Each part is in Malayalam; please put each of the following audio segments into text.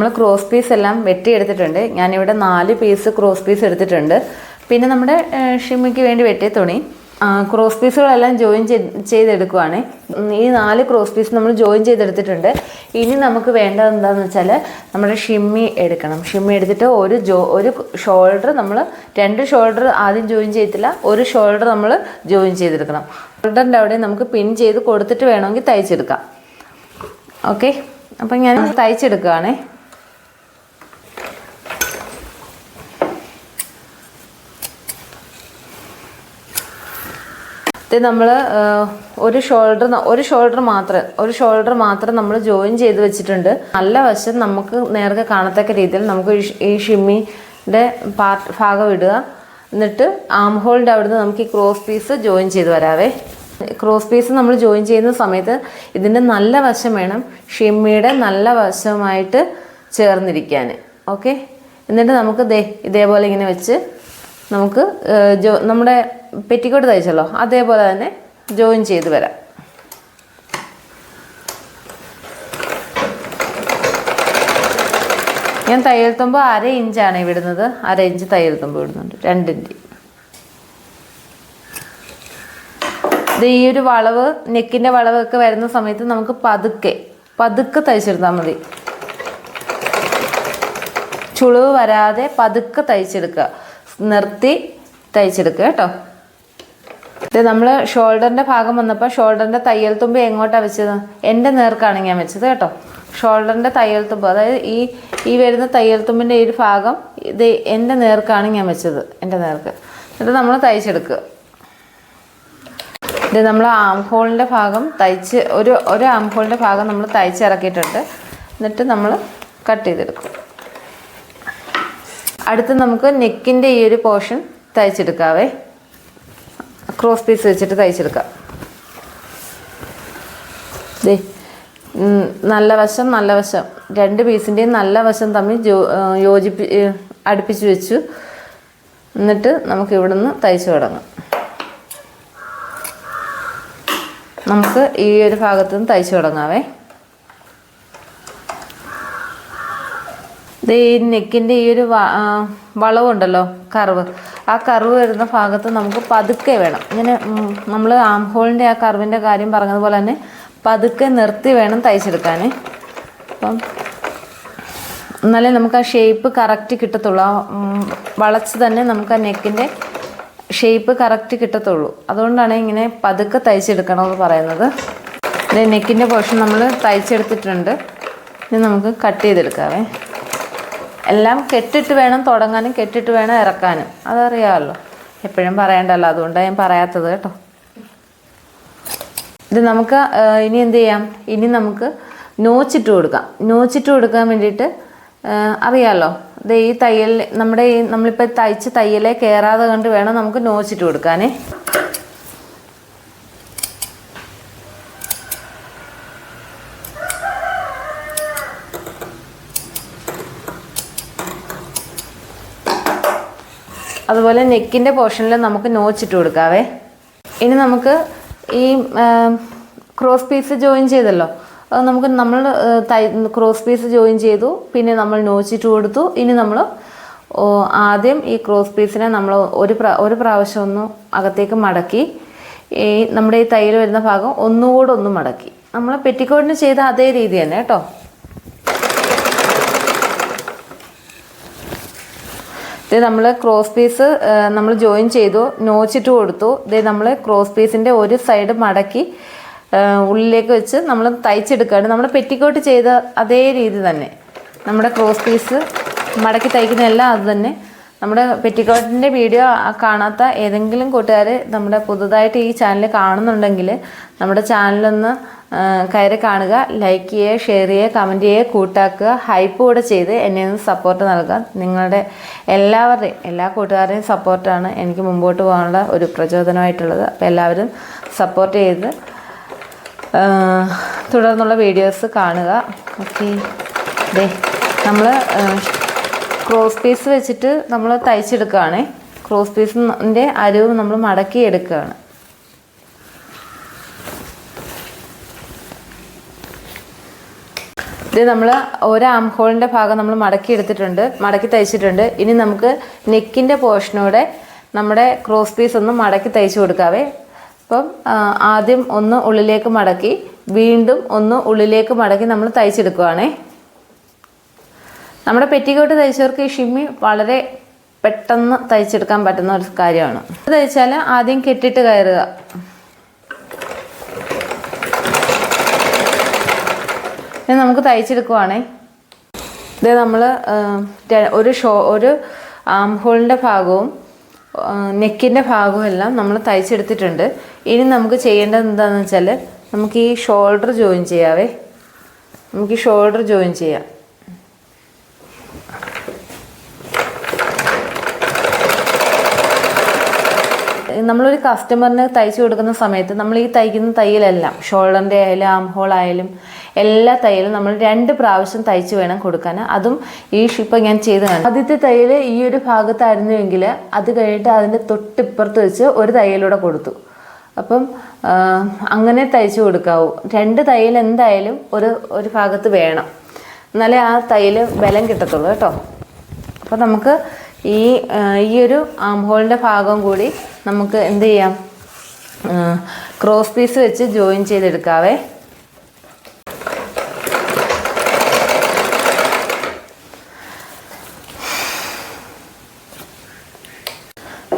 നമ്മൾ ക്രോസ് പീസ് എല്ലാം വെട്ടി വെട്ടിയെടുത്തിട്ടുണ്ട് ഞാനിവിടെ നാല് പീസ് ക്രോസ് പീസ് എടുത്തിട്ടുണ്ട്. പിന്നെ നമ്മുടെ ഷിമ്മിക്ക് വേണ്ടി വെട്ടിയ തുണി. ക്രോസ് പീസുകളെല്ലാം ജോയിൻ ചെയ്ത് ചെയ്തെടുക്കുവാണ്. ഈ നാല് ക്രോസ് പീസ് നമ്മൾ ജോയിൻ ചെയ്തെടുത്തിട്ടുണ്ട്. ഇനി നമുക്ക് വേണ്ടത് എന്താണെന്ന് വെച്ചാൽ നമ്മുടെ ഷിമ്മി എടുക്കണം. ഷിമ്മി എടുത്തിട്ട് ഒരു ജോ ഒരു ഷോൾഡർ നമ്മൾ രണ്ട് ഷോൾഡർ ആദ്യം ജോയിൻ ചെയ്തില്ല ഒരു ഷോൾഡർ നമ്മൾ ജോയിൻ ചെയ്തെടുക്കണം. ഷോൾഡറിന്റെ അവിടെ നമുക്ക് പിൻ ചെയ്ത് കൊടുത്തിട്ട് വേണമെങ്കിൽ തയ്ച്ചെടുക്കാം. ഓക്കെ അപ്പം ഞാൻ തയ്ച്ചെടുക്കുകയാണേ ഇത് നമ്മൾ ഒരു ഷോൾഡർ ഒരു ഷോൾഡർ മാത്രം ഒരു ഷോൾഡർ മാത്രം നമ്മൾ ജോയിൻ ചെയ്ത് വെച്ചിട്ടുണ്ട്. നല്ല വശം നമുക്ക് നേർക്ക് കാണത്തക്ക രീതിയിൽ നമുക്ക് ഈ ഷിമ്മിന്റെ പാർട്ട് ഭാഗം ഇടുക. എന്നിട്ട് ആം ഹോളിന്റെ അവിടുന്ന് നമുക്ക് ഈ ക്രോസ് പീസ് ജോയിൻ ചെയ്ത് വരാവേ. ക്രോസ് പീസ് നമ്മൾ ജോയിൻ ചെയ്യുന്ന സമയത്ത് ഇതിന്റെ നല്ല വശം വേണം ഷിമ്മിയുടെ നല്ല വശമായിട്ട് ചേർന്നിരിക്കാൻ ഓക്കെ എന്നിട്ട് നമുക്ക് ദേ ഇതേപോലെ ഇങ്ങനെ വെച്ച് നമുക്ക് നമ്മുടെ പെറ്റിക്കോട്ട് തയ്ച്ചല്ലോ. അതേപോലെ തന്നെ ജോയിൻ ചെയ്ത് വരാം. ഞാൻ തയ്യൽ തുമ്പ് അര ഇഞ്ചാണ് ഇവിടുന്നത്. അര ഇഞ്ച് തയ്യൽ തുമ്പ് ഇടുന്നുണ്ട് രണ്ടിഞ്ച് ഇത് ഈ ഒരു വളവ് നെക്കിന്റെ വളവൊക്കെ വരുന്ന സമയത്ത് നമുക്ക് പതുക്കെ പതുക്കെ തയ്ച്ചെടുത്താൽ മതി. ചുളിവ് വരാതെ പതുക്കെ തയ്ച്ചെടുക്കുക. നിർത്തി തയ്ച്ചെടുക്കുക കേട്ടോ. ഇത് നമ്മൾ ഷോൾഡറിന്റെ ഭാഗം വന്നപ്പോൾ ഷോൾഡറിന്റെ തയ്യൽ തുമ്പ് എങ്ങോട്ടാണ് വെച്ചത്? എന്റെ നേർക്കാണ് ഞാൻ വെച്ചത് കേട്ടോ. ഷോൾഡറിന്റെ തയ്യൽ തുമ്പ് അതായത് ഈ ഈ വരുന്ന തയ്യൽ തുമ്പിന്റെ ഈ ഒരു ഭാഗം ഇത് എന്റെ നേർക്കാണ് ഞാൻ വെച്ചത് എന്റെ നേർക്ക്. എന്നിട്ട് നമ്മൾ തയ്ച്ചെടുക്കുക ഇത് നമ്മൾ ആം ഹോളിന്റെ ഭാഗം തയ്ച്ച് ഒരു ഒരു ആം ഹോളിന്റെ ഭാഗം നമ്മൾ തയ്ച്ചിറക്കിയിട്ടുണ്ട് എന്നിട്ട് നമ്മൾ കട്ട് ചെയ്തെടുക്കും. അടുത്ത് നമുക്ക് നെക്കിന്റെ ഈ ഒരു പോർഷൻ തയ്ച്ചെടുക്കാവേ. ക്രോസ് പീസ് വെച്ചിട്ട് തയ്ച്ചെടുക്കാം. ദേ നല്ല വശം നല്ല വശം. രണ്ട് പീസിന്റെയും നല്ല വശം തമ്മിൽ യോജിപ്പി അടുപ്പിച്ച് വെച്ചു. എന്നിട്ട് നമുക്ക് ഇവിടുന്ന് തയ്ച്ചു തുടങ്ങാം. നമുക്ക് ഈ ഒരു ഭാഗത്ത് നിന്ന് തയ്ച്ചു തുടങ്ങാവേ. ഇത് ഈ നെക്കിന്റെ ഈ ഒരു വളവുണ്ടല്ലോ കർവ്. ആ കർവ് വരുന്ന ഭാഗത്ത് നമുക്ക് പതുക്കെ വേണം. ഇങ്ങനെ നമ്മൾ ആം ഹോളിന്റെ ആ കർവിന്റെ കാര്യം പറഞ്ഞതുപോലെ തന്നെ പതുക്കെ നിർത്തി വേണം തയ്ച്ചെടുക്കാൻ അപ്പം എന്നാലേ നമുക്ക് ആ ഷേപ്പ് കറക്റ്റ് കിട്ടത്തുള്ളൂ. ആ വളച്ച് തന്നെ നമുക്ക് ആ നെക്കിന്റെ ഷേപ്പ് കറക്റ്റ് കിട്ടത്തുള്ളൂ. അതുകൊണ്ടാണ് ഇങ്ങനെ പതുക്കെ തയ്ച്ചെടുക്കണമെന്ന് പറയുന്നത്. നെക്കിന്റെ പോർഷൻ നമ്മൾ തയ്ച്ചെടുത്തിട്ടുണ്ട്. ഇനി നമുക്ക് കട്ട് ചെയ്തെടുക്കാവേ. എല്ലാം കെട്ടിട്ട് വേണം തുടങ്ങാനും കെട്ടിട്ട് വേണം ഇറക്കാനും. അതറിയാമല്ലോ. എപ്പോഴും പറയണ്ടല്ലോ. അതുകൊണ്ടാണ് ഞാൻ പറയാത്തത് കേട്ടോ. ഇത് നമുക്ക് ഇനി എന്ത് ചെയ്യാം? ഇനി നമുക്ക് നോച്ചിട്ട് കൊടുക്കാം. നോച്ചിട്ട് കൊടുക്കാൻ വേണ്ടിയിട്ട് അറിയാമല്ലോ. ഇത് ഈ തയ്യൽ നമ്മുടെ ഈ നമ്മളിപ്പോൾ തയ്ച്ച് തയ്യലേ കയറാതെ കണ്ട് വേണം നമുക്ക് നോച്ചിട്ട് കൊടുക്കാനേ. അതുപോലെ നെക്കിന്റെ പോർഷനിൽ നമുക്ക് നോച്ചിട്ട് കൊടുക്കാവേ. ഇനി നമുക്ക് ഈ ക്രോസ് പീസ് ജോയിൻ ചെയ്തല്ലോ. നമുക്ക് നമ്മൾ തൈ ക്രോസ് പീസ് ജോയിൻ ചെയ്തു പിന്നെ നമ്മൾ നോച്ചിട്ട് കൊടുത്തു. ഇനി നമ്മൾ ആദ്യം ഈ ക്രോസ് പീസിനെ നമ്മൾ ഒരു പ്രാ ഒരു പ്രാവശ്യം ഒന്ന് അകത്തേക്ക് മടക്കി ഈ നമ്മുടെ ഈ തയ്യൽ വരുന്ന ഭാഗം ഒന്നുകൂടെ ഒന്ന് മടക്കി. നമ്മൾ പെറ്റിക്കോട്ടിന് ചെയ്ത അതേ രീതി തന്നെ കേട്ടോ. ഇത് നമ്മൾ ക്രോസ് പീസ് നമ്മൾ ജോയിൻ ചെയ്തു നോച്ചിട്ട് കൊടുത്തു. ഇത് നമ്മൾ ക്രോസ് പീസിന്റെ ഒരു സൈഡ് മടക്കി ഉള്ളിലേക്ക് വെച്ച് നമ്മൾ തയ്ച്ചെടുക്കുകയാണ് നമ്മൾ പെറ്റിക്കോട്ട് ചെയ്ത അതേ രീതി തന്നെ. നമ്മുടെ ക്രോസ് പീസ് മടക്കി തയ്ക്കുന്ന എല്ലാം അത് തന്നെ. നമ്മുടെ പെറ്റിക്കോട്ടിന്റെ വീഡിയോ കാണാത്ത ഏതെങ്കിലും കൂട്ടുകാർ നമ്മുടെ പുതുതായിട്ട് ഈ ചാനൽ കാണുന്നുണ്ടെങ്കിൽ നമ്മുടെ ചാനലൊന്ന് കയറി കാണുക ലൈക്ക് ചെയ്യുക ഷെയർ ചെയ്യുക കമന്റ് ചെയ്യുക കൂട്ടാക്കുക ഹൈപ്പ് കൂടെ ചെയ്ത് എന്നെ ഒന്ന് സപ്പോർട്ട് നൽകുക. നിങ്ങളുടെ എല്ലാവരുടെയും എല്ലാ കൂട്ടുകാരുടെയും സപ്പോർട്ടാണ് എനിക്ക് മുമ്പോട്ട് പോകാനുള്ള ഒരു പ്രചോദനമായിട്ടുള്ളത്. അപ്പോൾ എല്ലാവരും സപ്പോർട്ട് ചെയ്ത് തുടർന്നുള്ള വീഡിയോസ് കാണുക. ഓക്കെ ദേ നമ്മൾ ക്രോസ് പീസ് വെച്ചിട്ട് നമ്മൾ തയ്ച്ചെടുക്കുകയാണേ. ക്രോസ് പീസിന്റെ അരിവ് നമ്മൾ മടക്കി എടുക്കുകയാണ് ഇത് നമ്മൾ ഒരു ആം ഹോളിന്റെ ഭാഗം നമ്മൾ മടക്കി എടുത്തിട്ടുണ്ട് മടക്കി തയ്ച്ചിട്ടുണ്ട്. ഇനി നമുക്ക് നെക്കിന്റെ പോർഷനൂടെ നമ്മുടെ ക്രോസ് പീസ് ഒന്ന് മടക്കി തയ്ച്ചു കൊടുക്കാവേ. അപ്പം ആദ്യം ഒന്ന് ഉള്ളിലേക്ക് മടക്കി വീണ്ടും ഒന്ന് ഉള്ളിലേക്ക് മടക്കി നമ്മൾ തയ്ച്ചെടുക്കുവാണേ. നമ്മുടെ പെറ്റിക്കോട്ട് തയ്ച്ചവർക്ക് ഈ ഷിമ്മി വളരെ പെട്ടെന്ന് തയ്ച്ചെടുക്കാൻ പറ്റുന്ന ഒരു കാര്യമാണ്. തയ്ച്ചാൽ ആദ്യം കെട്ടിട്ട് കയറുക. ഇത് നമുക്ക് തയ്ച്ചെടുക്കുവാണേ. ഇത് നമ്മൾ ഒരു ഷോ ഒരു ആം ഹോളിന്റെ ഭാഗവും നെക്കിന്റെ ഭാഗവും എല്ലാം നമ്മൾ തയ്ച്ചെടുത്തിട്ടുണ്ട്. ഇനി നമുക്ക് ചെയ്യേണ്ടത് എന്താണെന്ന് വെച്ചാൽ നമുക്ക് ഈ ഷോൾഡർ ജോയിൻ ചെയ്യാവേ. നമുക്ക് ഈ ഷോൾഡർ ജോയിൻ ചെയ്യാം. നമ്മളൊരു കസ്റ്റമറിന് തയ്ച്ചു കൊടുക്കുന്ന സമയത്ത് നമ്മൾ ഈ തയ്ക്കുന്ന തയ്യലെല്ലാം ഷോൾഡറിന്റെ ആയാലും ആം ഹോൾ ആയാലും എല്ലാ തയ്യലും നമ്മൾ രണ്ട് പ്രാവശ്യം തയ്ച്ച് വേണം കൊടുക്കാൻ. അതും ഈ ഷിപ്പ് ഞാൻ ചെയ്ത് കാണും. ആദ്യത്തെ തയ്യൽ ഈ ഒരു ഭാഗത്തായിരുന്നുവെങ്കിൽ അത് കഴിഞ്ഞിട്ട് അതിന്റെ തൊട്ടിപ്പുറത്ത് വെച്ച് ഒരു തയ്യലൂടെ കൊടുത്തു. അപ്പം അങ്ങനെ തയ്ച്ചു കൊടുക്കാവൂ. രണ്ട് തയ്യൽ എന്തായാലും ഒരു ഒരു ഭാഗത്ത് വേണം. എന്നാലേ ആ തയ്യൽ ബലം കിട്ടത്തുള്ളൂ കേട്ടോ. അപ്പോൾ നമുക്ക് ഈ ഈ ഒരു ആം ഭാഗം കൂടി നമുക്ക് എന്ത് ചെയ്യാം? ക്രോസ് പീസ് വെച്ച് ജോയിൻ ചെയ്തെടുക്കാവേ.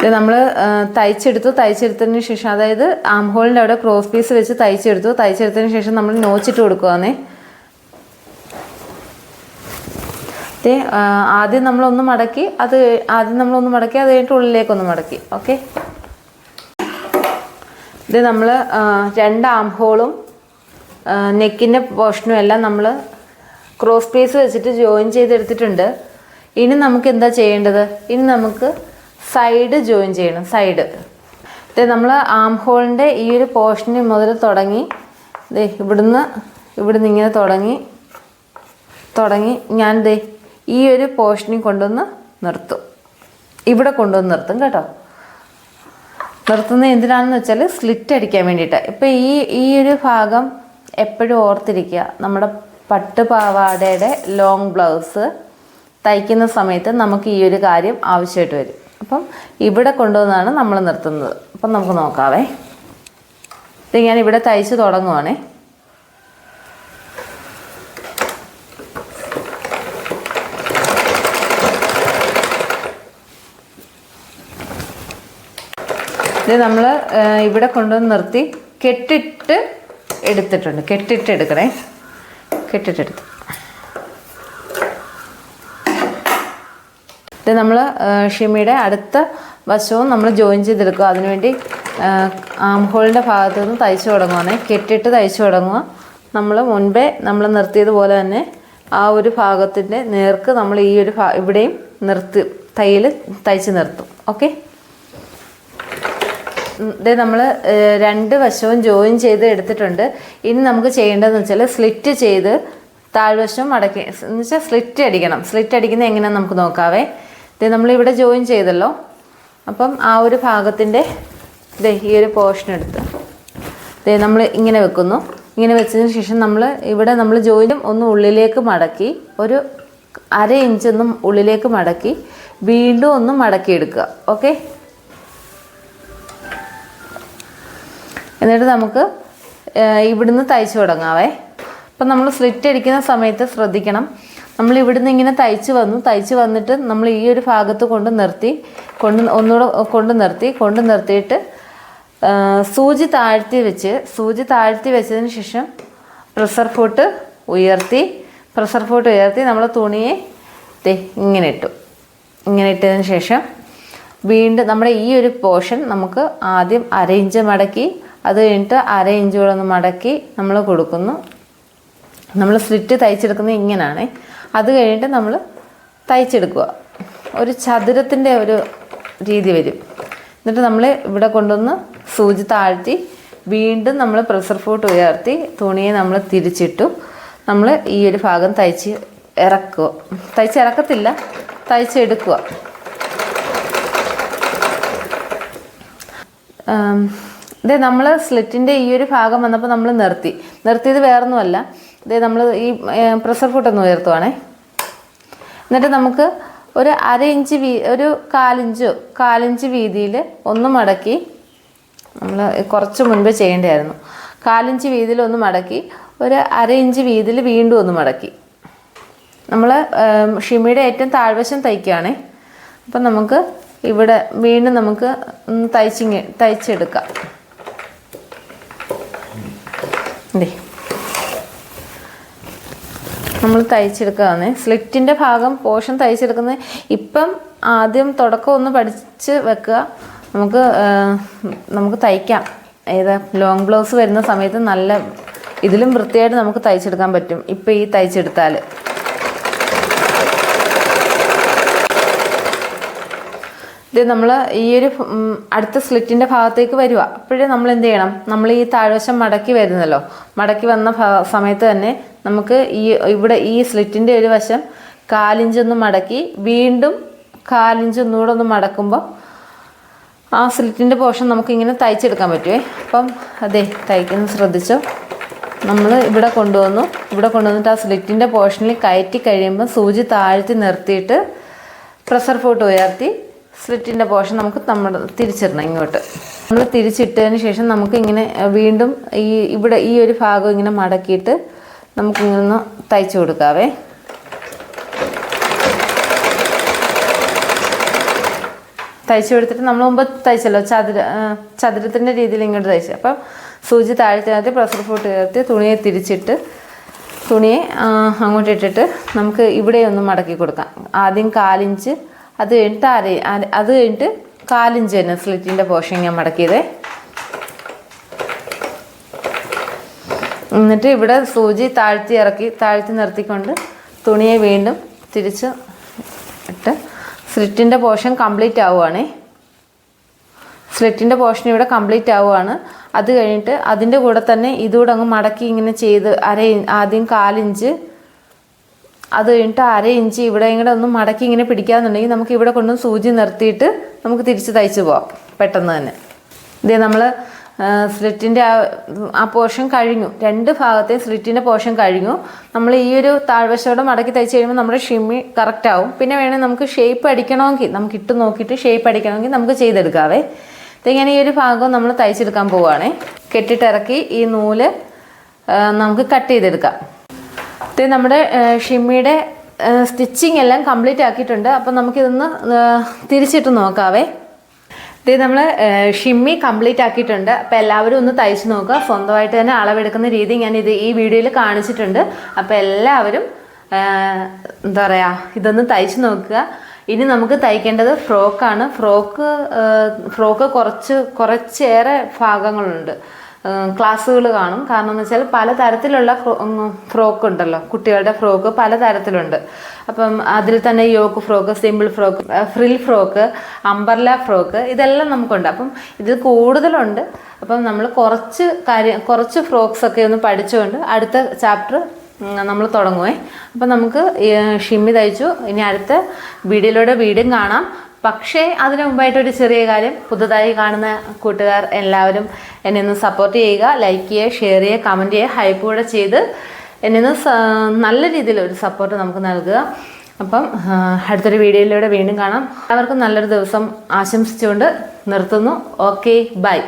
ഇത് നമ്മൾ തയ്ച്ചെടുത്തു. തയ്ച്ചെടുത്തതിന് ശേഷം അതായത് ആം ഹോളിന്റെ അവിടെ ക്രോസ് പീസ് വെച്ച് തയ്ച്ചെടുത്തു. തയ്ച്ചെടുത്തതിന് ശേഷം നമ്മൾ നോച്ചിട്ട് കൊടുക്കുവാന്നേ. ദേ, ആദ്യം നമ്മളൊന്ന് മടക്കി അത് ആദ്യം നമ്മളൊന്ന് മടക്കി അത് കഴിഞ്ഞിട്ട് ഉള്ളിലേക്കൊന്ന് മടക്കി. ഓക്കെ? ഇത് നമ്മൾ രണ്ട് ആം ഹോളും നെക്കിന്റെ പോർഷനും എല്ലാം നമ്മൾ ക്രോസ് പീസ് വെച്ചിട്ട് ജോയിൻ ചെയ്തെടുത്തിട്ടുണ്ട്. ഇനി നമുക്ക് എന്താ ചെയ്യേണ്ടത്? ഇനി നമുക്ക് സൈഡ് ജോയിൻ ചെയ്യണം സൈഡ് നമ്മൾ ആം ഹോളിന്റെ ഈ ഒരു പോർഷന് മുതൽ തുടങ്ങി. ദേ ഇവിടുന്ന് ഇവിടുന്ന് ഇങ്ങനെ തുടങ്ങി. തുടങ്ങി. ഞാൻ ദേ ഈ ഒരു പോർഷനിൽ കൊണ്ടുവന്ന് നിർത്തും. ഇവിടെ കൊണ്ടുവന്ന് നിർത്തും കേട്ടോ. നിർത്തുന്നത് എന്തിനാണെന്ന് വെച്ചാൽ സ്ലിറ്റ് അടിക്കാൻ വേണ്ടിയിട്ട്. ഇപ്പം ഈ ഈ ഒരു ഭാഗം എപ്പോഴും ഓർത്തിരിക്കുക. നമ്മുടെ പട്ട് പാവാടയുടെ ലോങ് ബ്ലൗസ് തയ്ക്കുന്ന സമയത്ത് നമുക്ക് ഈ ഒരു കാര്യം ആവശ്യമായിട്ട് വരും. അപ്പം ഇവിടെ കൊണ്ടുവന്നാണ് നമ്മൾ നിർത്തുന്നത്. അപ്പം നമുക്ക് നോക്കാവേ. ഇത് ഞാൻ ഇവിടെ തയ്ച്ച് തുടങ്ങുവാണേ. ഇത് നമ്മൾ ഇവിടെ കൊണ്ടുവന്ന് നിർത്തി കെട്ടിട്ട് എടുത്തിട്ടുണ്ട്. കെട്ടിട്ട് എടുക്കണേ. കെട്ടിട്ട് ഇത് നമ്മൾ ഷിമിയുടെ അടുത്ത വശവും നമ്മൾ ജോയിൻ ചെയ്തെടുക്കുക. അതിനുവേണ്ടി ആം ഹോളിന്റെ ഭാഗത്ത് നിന്ന് തയ്ച്ചു തുടങ്ങുവാണേ. കെട്ടിട്ട് തയ്ച്ചു തുടങ്ങുക. നമ്മൾ മുൻപേ നമ്മൾ നിർത്തിയതുപോലെ തന്നെ ആ ഒരു ഭാഗത്തിന്റെ നേർക്ക് നമ്മൾ ഈ ഒരു ഇവിടെയും നിർത്തി തയ്യൽ തയ്ച്ച് നിർത്തും. ഓക്കെ? ഇത് നമ്മൾ രണ്ട് വശവും ജോയിൻ ചെയ്ത് എടുത്തിട്ടുണ്ട്. ഇനി നമുക്ക് ചെയ്യേണ്ടതെന്ന് വെച്ചാൽ സ്ലിറ്റ് ചെയ്ത് താഴ്വശം അടക്കി എന്ന് വെച്ചാൽ സ്ലിറ്റ് അടിക്കണം. സ്ലിറ്റ് അടിക്കുന്നത് എങ്ങനെയാണെന്ന് നമുക്ക് നോക്കാവേ. ഇത് നമ്മളിവിടെ ജോയിൻ ചെയ്തല്ലോ. അപ്പം ആ ഒരു ഭാഗത്തിന്റെ ഇതേ ഈ ഒരു പോർഷൻ എടുത്ത്. ഇതേ നമ്മൾ ഇങ്ങനെ വെക്കുന്നു. ഇങ്ങനെ വെച്ചതിന് ശേഷം നമ്മൾ ഇവിടെ നമ്മൾ ജോയിനും ഒന്ന് ഉള്ളിലേക്ക് മടക്കി ഒരു അര ഇഞ്ചൊന്നും ഉള്ളിലേക്ക് മടക്കി വീണ്ടും ഒന്ന് മടക്കി എടുക്കുക. ഓക്കെ എന്നിട്ട് നമുക്ക് ഇവിടുന്ന് തയ്ച്ചു തുടങ്ങാവേ. അപ്പം നമ്മൾ സ്ലിറ്റ് അടിക്കുന്ന സമയത്ത് ശ്രദ്ധിക്കണം. നമ്മൾ ഇവിടുന്ന് ഇങ്ങനെ തയ്ച്ച് വന്നു. തയ്ച്ച് വന്നിട്ട് നമ്മൾ ഈ ഒരു ഭാഗത്ത് കൊണ്ട് നിർത്തി കൊണ്ട് ഒന്നുകൂടെ കൊണ്ട് നിർത്തി കൊണ്ട് നിർത്തിയിട്ട് സൂചി താഴ്ത്തി വെച്ച് സൂചി താഴ്ത്തി വെച്ചതിന് ശേഷം പ്രഷർ ഫുട്ട് ഉയർത്തി പ്രഷർ ഫുട്ട് ഉയർത്തി നമ്മൾ തുണിയെ ദേ ഇങ്ങനെ ഇട്ടു. ഇങ്ങനെ ഇട്ടതിന് ശേഷം വീണ്ടും നമ്മുടെ ഈ ഒരു പോർഷൻ നമുക്ക് ആദ്യം അര ഇഞ്ച് മടക്കി അത് കഴിഞ്ഞിട്ട് അര ഇഞ്ച് കൂടെ ഒന്ന് മടക്കി നമ്മൾ കൊടുക്കുന്നു. നമ്മൾ സ്ലിറ്റ് തയ്ച്ചെടുക്കുന്നത് ഇങ്ങനെയാണേ അത് കഴിഞ്ഞിട്ട് നമ്മൾ തയ്ച്ചെടുക്കുക. ഒരു ചതുരത്തിന്റെ ഒരു രീതി വരും. എന്നിട്ട് നമ്മൾ ഇവിടെ കൊണ്ടുവന്ന് സൂചി താഴ്ത്തി വീണ്ടും നമ്മൾ പ്രഷർ ഫോട്ട് ഉയർത്തി തുണിയെ നമ്മൾ തിരിച്ചിട്ടു. നമ്മൾ ഈ ഒരു ഭാഗം തയ്ച്ച് ഇറക്കുക. തയ്ച്ച് ഇറക്കത്തില്ല തയ്ച്ചെടുക്കുക ഇതേ നമ്മൾ സ്ലിറ്റിന്റെ ഈ ഒരു ഭാഗം വന്നപ്പോൾ നമ്മൾ നിർത്തി. നിർത്തിയത് വേറൊന്നുമല്ല. ഇത് നമ്മൾ ഈ പ്രഷർ ഫുട്ടൊന്ന് ഉയർത്തുവാണേ. എന്നിട്ട് നമുക്ക് ഒരു അര ഇഞ്ച് വീ ഒരു കാലിഞ്ചോ കാലിഞ്ച് വീതിയിൽ ഒന്ന് മടക്കി നമ്മൾ കുറച്ച് മുൻപ് ചെയ്യേണ്ടതായിരുന്നു. കാലിഞ്ച് വീതിയിൽ ഒന്ന് മടക്കി ഒരു അര ഇഞ്ച് വീതിയിൽ വീണ്ടും ഒന്ന് മടക്കി. നമ്മൾ ഷിമിയുടെ ഏറ്റവും താഴ്വശം തയ്ക്കുകയാണേ അപ്പം നമുക്ക് ഇവിടെ വീണ്ടും നമുക്ക് തയ്ച്ചിങ് തയ്ച്ചെടുക്കാം. ദേ. നമ്മൾ തയ്ച്ചെടുക്കുകയാണ് സ്ലിറ്റിന്റെ ഭാഗം പോർഷൻ തയ്ച്ചെടുക്കുന്നത് ഇപ്പം ആദ്യം തുടക്കം ഒന്ന് പഠിച്ച് വെക്കുക. നമുക്ക് നമുക്ക് തയ്ക്കാം. ഏതാ ലോങ് ബ്ലൗസ് വരുന്ന സമയത്ത് നല്ല ഇതിലും വൃത്തിയായിട്ട് നമുക്ക് തയ്ച്ചെടുക്കാൻ പറ്റും. ഇപ്പം ഈ തയ്ച്ചെടുത്താൽ ഇത് നമ്മൾ ഈ ഒരു അടുത്ത സ്ലിറ്റിന്റെ ഭാഗത്തേക്ക് വരിക അപ്പോഴേ നമ്മൾ എന്ത് ചെയ്യണം? നമ്മൾ ഈ താഴ്വശം മടക്കി വരുന്നല്ലോ. മടക്കി വന്ന സമയത്ത് തന്നെ നമുക്ക് ഈ ഇവിടെ ഈ സ്ലിറ്റിന്റെ ഒരു വശം കാലിഞ്ചൊന്ന് മടക്കി വീണ്ടും കാലിഞ്ചൊന്നുകൂടെ ഒന്ന് മടക്കുമ്പോൾ ആ സ്ലിറ്റിന്റെ പോർഷൻ നമുക്കിങ്ങനെ തയ്ച്ചെടുക്കാൻ പറ്റുമേ അപ്പം അതെ തയ്ക്കുന്നത് ശ്രദ്ധിച്ചോ? നമ്മൾ ഇവിടെ കൊണ്ടുവന്നു. ഇവിടെ കൊണ്ടുവന്നിട്ട് ആ സ്ലിറ്റിന്റെ പോർഷനിൽ കയറ്റി കഴിയുമ്പോൾ സൂചി താഴ്ത്തി നിർത്തിയിട്ട് പ്രഷർ ഫോട്ട് ഉയർത്തി സ്ലിറ്റിന്റെ പോർഷൻ നമുക്ക് നമ്മൾ തിരിച്ചിടണം ഇങ്ങോട്ട്. നമ്മൾ തിരിച്ചിട്ടതിന് ശേഷം നമുക്ക് ഇങ്ങനെ വീണ്ടും ഈ ഇവിടെ ഈ ഒരു ഭാഗം ഇങ്ങനെ മടക്കിയിട്ട് നമുക്കിങ്ങനെ ഒന്ന് തയ്ച്ചു കൊടുക്കാവേ. തയ്ച്ചു കൊടുത്തിട്ട് നമ്മൾ മുമ്പ് തയ്ച്ചല്ലോ ചതുര ചതുരത്തിന്റെ രീതിയിൽ ഇങ്ങോട്ട് തയ്ച്ചു. അപ്പം സൂചി താഴ്ത്തിനകത്ത് പ്രഷർ ഫുട്ട് ചേർത്ത് തുണിയെ തിരിച്ചിട്ട് തുണിയെ അങ്ങോട്ട് ഇട്ടിട്ട് നമുക്ക് ഇവിടെ ഒന്ന് മടക്കി കൊടുക്കാം. ആദ്യം കാലിഞ്ച് അത് കഴിഞ്ഞിട്ട് അര- അത് കഴിഞ്ഞിട്ട് കാലിഞ്ച് തന്നെ സ്ലിറ്റിന്റെ പോർഷൻ ഞാൻ മടക്കിയതേ. എന്നിട്ട് ഇവിടെ സൂചി താഴ്ത്തി ഇറക്കി താഴ്ത്തി നിർത്തിക്കൊണ്ട് തുണിയെ വീണ്ടും തിരിച്ച് ഇട്ട് സ്ലിറ്റിന്റെ പോർഷൻ കംപ്ലീറ്റ് ആവുകയാണേ സ്ലിറ്റിന്റെ പോർഷൻ ഇവിടെ കംപ്ലീറ്റ് ആവുകയാണ് അത് കഴിഞ്ഞിട്ട് അതിന്റെ കൂടെ തന്നെ ഇതുകൂടെ അങ്ങ് മടക്കി ഇങ്ങനെ ചെയ്ത് അര ആദ്യം കാലിഞ്ച്. അത് കഴിഞ്ഞിട്ട് അര ഇഞ്ച് ഇവിടെ ഇങ്ങനെ ഒന്ന് മടക്കി ഇങ്ങനെ പിടിക്കാന്നുണ്ടെങ്കിൽ നമുക്ക് ഇവിടെ കൊണ്ടും സൂചി നിർത്തിയിട്ട് നമുക്ക് തിരിച്ച് തയ്ച്ച് പോവാം. പെട്ടെന്ന് തന്നെ. ഇതേ നമ്മൾ സ്ലിറ്റിന്റെ ആ പോർഷൻ കഴിഞ്ഞു. രണ്ട് ഭാഗത്തെയും സ്ലിറ്റിന്റെ പോർഷൻ കഴിഞ്ഞു. നമ്മൾ ഈ ഒരു താഴ്വശയോടെ മടക്കി തയ്ച്ച് കഴിയുമ്പോൾ നമ്മുടെ ഷിമ്മി കറക്റ്റ് ആവും. പിന്നെ വേണമെങ്കിൽ നമുക്ക് ഷേപ്പ് അടിക്കണമെങ്കിൽ നമുക്ക് ഇട്ട് നോക്കിയിട്ട് ഷേപ്പ് അടിക്കണമെങ്കിൽ നമുക്ക് ചെയ്തെടുക്കാവേ. ഇങ്ങനെ ഈ ഒരു ഭാഗവും നമ്മൾ തയ്ച്ചെടുക്കാൻ പോവുകയാണേ. കെട്ടിട്ടിറക്കി ഈ നൂൽ നമുക്ക് കട്ട് ചെയ്തെടുക്കാം. ഇത് നമ്മുടെ ഷിമ്മിയുടെ സ്റ്റിച്ചിങ് എല്ലാം കംപ്ലീറ്റ് ആക്കിയിട്ടുണ്ട്. അപ്പം നമുക്കിതൊന്ന് തിരിച്ചിട്ട് നോക്കാവേ. ഇത് നമ്മൾ ഷിമ്മി കംപ്ലീറ്റ് ആക്കിയിട്ടുണ്ട്. അപ്പോൾ എല്ലാവരും ഒന്ന് തയ്ച്ച് നോക്കുക. സ്വന്തമായിട്ട് തന്നെ അളവെടുക്കുന്ന രീതി ഞാൻ ഇത് ഈ വീഡിയോയിൽ കാണിച്ചിട്ടുണ്ട്. അപ്പോൾ എല്ലാവരും എന്താ പറയുക ഇതൊന്ന് തയ്ച്ച് നോക്കുക. ഇനി നമുക്ക് തയ്ക്കേണ്ടത് ഫ്രോക്കാണ്. ഫ്രോക്ക് ഫ്രോക്ക് കുറച്ച് കുറച്ചേറെ ഭാഗങ്ങളുണ്ട്. ക്ലാസ്സുകൾ കാണും. കാരണം എന്ന് വെച്ചാൽ പലതരത്തിലുള്ള ഫ്രോക്ക് ഉണ്ടല്ലോ. കുട്ടികളുടെ ഫ്രോക്ക് പലതരത്തിലുണ്ട് അപ്പം അതിൽ തന്നെ yoke frock simple frock frill frock umbrella frock ഇതെല്ലാം നമുക്കുണ്ട്. അപ്പം ഇത് കൂടുതലുണ്ട്. അപ്പം നമ്മൾ കുറച്ച് കാര്യം കുറച്ച് ഫ്രോക്സ് ഒക്കെ ഒന്ന് പഠിച്ചുകൊണ്ട് അടുത്ത ചാപ്റ്റർ നമ്മൾ തുടങ്ങുവേ. അപ്പം നമുക്ക് ഷിമ്മി തയ്ച്ചു. ഇനി അടുത്ത വീഡിയോയിലൂടെ വീടും കാണാം. പക്ഷേ അതിനു മുമ്പായിട്ടൊരു ചെറിയ കാര്യം. പുതുതായി കാണുന്ന കൂട്ടുകാർ എല്ലാവരും എന്നെ ഒന്ന് സപ്പോർട്ട് ചെയ്യുക ലൈക്ക് ചെയ്യുക ഷെയർ ചെയ്യുക കമന്റ് ചെയ്യുക ഹൈപ്പ് കൂടെ ചെയ്ത് എന്നെ ഒന്ന് നല്ല രീതിയിൽ ഒരു സപ്പോർട്ട് നമുക്ക് നൽകുക. അപ്പം അടുത്തൊരു വീഡിയോയിലൂടെ വീണ്ടും കാണാം. എല്ലാവർക്കും നല്ലൊരു ദിവസം ആശംസിച്ചുകൊണ്ട് നിർത്തുന്നു. Okay bye